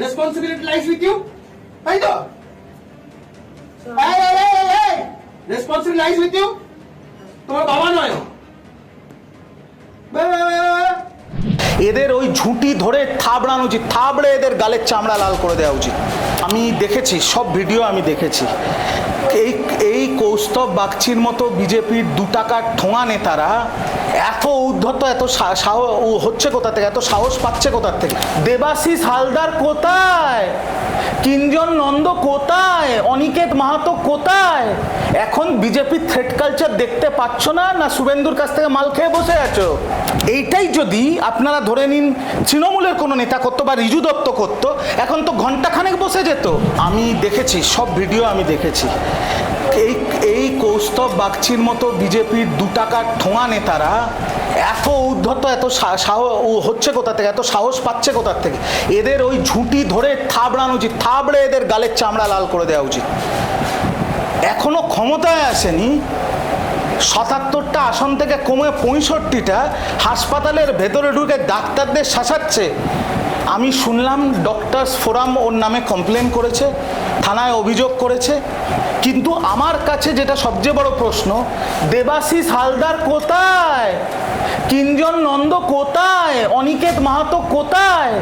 Responsibility lies with you তাই তো responsibility lies with you তোমার বাবা নয়। এদের ওই ঝুঁটি ধরে থাবড়ানো উচিত। থাবড়ে এদের গালের চামড়া লাল করে দেওয়া উচিত। আমি দেখেছি সব ভিডিও আমি দেখেছি। এই এই কৌস্তব বাগচির মতো বিজেপির দু টাকার ঠোঙা নেতারা এত উদ্ধত এত হচ্ছে কোথা থেকে? এত সাহস পাচ্ছে কোথা থেকে? দেবাশিস হালদার কোথায়? কিঞ্জন নন্দ কোথায়? অনিকেত মাহাতো কোথায়? এখন বিজেপির থ্রেড কালচার দেখতে পাচ্ছ না না শুভেন্দুর কাছ থেকে মাল খেয়ে বসে আছো? এইটাই যদি আপনারা ধরে নিন তৃণমূলের কোনো নেতা করতো বা রিজু দত্ত করতো, এখন তো ঘন্টাখানেক বসে যেত। আমি দেখেছি, সব ভিডিও আমি দেখেছি। এই এই কৌস্তব বাগচির মতো বিজেপির দু টাকার ঠোঙা নেতারা এত উদ্ধত, এত হচ্ছে কোথা থেকে? এত সাহস পাচ্ছে কোথার থেকে? এদের ওই ঝুঁটি ধরে থাবড়ানো উচিত, থাবড়ে এদের গালের চামড়া লাল করে দেওয়া উচিত। এখনও ক্ষমতায় আসেনি, সাতাত্তরটা আসন থেকে কমে পঁয়ষট্টিটা হাসপাতালের ভেতরে ঢুকে ডাক্তারদের শাসাচ্ছে। আমি শুনলাম ডক্টরস ফোরাম ওর নামে কমপ্লেন করেছে, থানায় অভিযোগ করেছে। কিন্তু আমার কাছে যেটা সবচেয়ে বড় প্রশ্ন, দেবাশিস হালদার কোথায়? কিঞ্জন নন্দ কোথায়? অনিকেত মাহাতো কোথায়?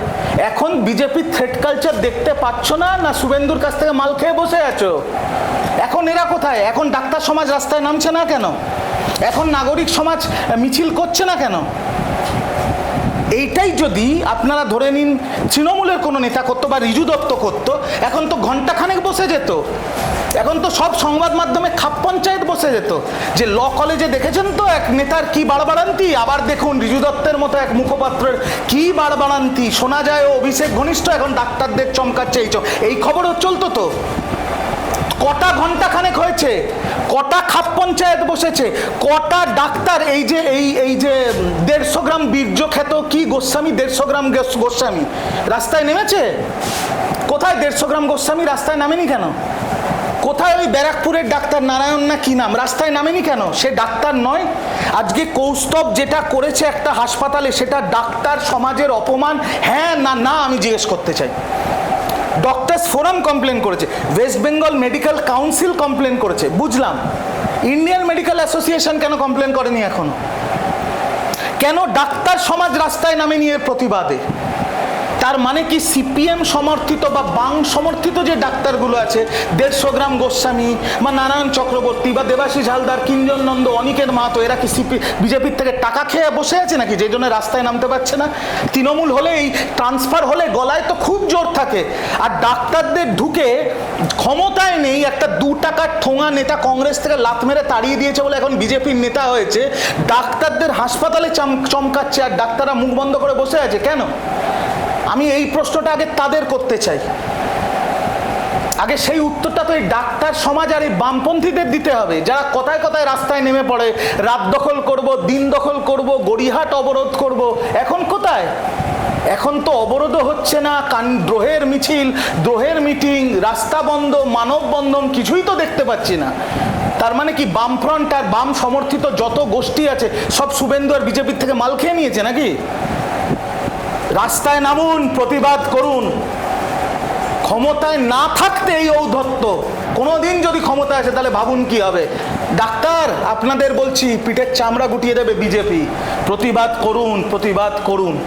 এখন বিজেপি থ্রেড কালচার দেখতে পাচ্ছ না? না শুভেন্দুর কাছ থেকে মাল খেয়ে বসে আছো? এখন এরা কোথায়? এখন ডাক্তার সমাজ রাস্তায় নামছে না কেন? এখন নাগরিক সমাজ মিছিল করছে না কেন? এইটাই যদি আপনারা ধরে নিন তৃণমূলের কোনো নেতা করতো বা রিজু দত্ত করতো, এখন তো ঘন্টাখানেক বসে যেত। এখন তো সব সংবাদ মাধ্যমে খাপ পঞ্চায়েত বসে যেত। যে ল কলেজে দেখেছেন তো এক নেতার কি বাড়বাড়ান্তি? আবার দেখুন রিজু দত্তের মতো এক মুখপাত্রের কি বাড়বাড়ান্তি? শোনা যায় ও অভিষেক ঘনিষ্ঠ, এখন ডাক্তারদের চমকাচ্ছে এই এই খবরও চলতো তো। কটা ঘণ্টা খানেক হয়েছে, কটা খাপ পঞ্চায়েত বসেছে, কটা ডাক্তার, এই যে, এই এই যে বীর্য কি গোস্বামী? দেড়শো গ্রাম গোস্বামী। রাস্তায় নেমেছে? কোথায় দেড়শো গ্রাম গোস্বামী? রাস্তায় নামেনি কেন? কোথায় ওই ব্যারাকপুরের ডাক্তার নারায়ণ না কি নাম? রাস্তায় নামেনি কেন? সে ডাক্তার নয়। আজকে কৌস্তব যেটা করেছে একটা হাসপাতালে, সেটা ডাক্তার সমাজের অপমান। হ্যাঁ না না, আমি জিজ্ঞেস করতে চাই। ডক্টরস ফোরাম কমপ্লেন করেছে, West Bengal medical council complain করেছে, বুঝলাম। ইন্ডিয়ান মেডিকেল অ্যাসোসিয়েশন কেন কমপ্লেন করেনি এখনও? কেন ডাক্তার সমাজ রাস্তায় নামে নিয়ে প্রতিবাদে? তার মানে কি সিপিএম সমর্থিত বা বাং সমর্থিত যে ডাক্তারগুলো আছে, দেড়শো গ্রাম গোস্বামী বা নারায়ণ চক্রবর্তী বা দেবাশিস হালদার, কিঞ্জন নন্দ অনিকের মাহাতো, এরা কি সিপি, বিজেপির থেকে টাকা খেয়ে বসে আছে নাকি? যে জন্য রাস্তায় নামতে পারছে না। তৃণমূল হলে এই ট্রান্সফার হলে গলায় তো খুব জোর থাকে। আর ডাক্তারদের ঢুকে ক্ষমতায় নেই, একটা দু টাকার ঠোঙা নেতা কংগ্রেস থেকে লাত মেরে তাড়িয়ে দিয়েছে বলে এখন বিজেপির নেতা হয়েছে। ডাক্তারদের হাসপাতালে চমকাচ্ছে আর ডাক্তাররা মুখ বন্ধ করে বসে আছে। কেন? আমি এই প্রশ্নটা আগে তাদের করতে চাই। আগে সেই উত্তরটা তো এই ডাক্তার সমাজ আর এই বামপন্থীদের দিতে হবে। যারা কথায় কথায় রাস্তায় নেমে পড়ে, রাত দখল করব, দিন দখল করব, গড়িহাট অবরোধ করব, এখন কোথায়? এখন তো অবরোধও হচ্ছে না, কান, দ্রোহের মিছিল, দ্রোহের মিটিং, রাস্তা বন্ধ মানববন্ধন কিছুই তো দেখতে পাচ্ছি না। তার মানে কি বামফ্রন্ট আর বাম সমর্থিত যত গোষ্ঠী আছে, সব শুভেন্দু আর বিজেপির থেকে মাল খেয়ে নিয়েছে নাকি? রাস্তায় নামুন, প্রতিবাদ করুন। ক্ষমতায় না থাকতে এই ঔদ্ধত্য। কোনোদিন যদি ক্ষমতা আসে, তাহলে ভাবুন কি হবে? ডাক্তার, আপনাদের বলছি, পিঠের চামড়া গুটিয়ে দেবে বিজেপি। প্রতিবাদ করুন প্রতিবাদ করুন।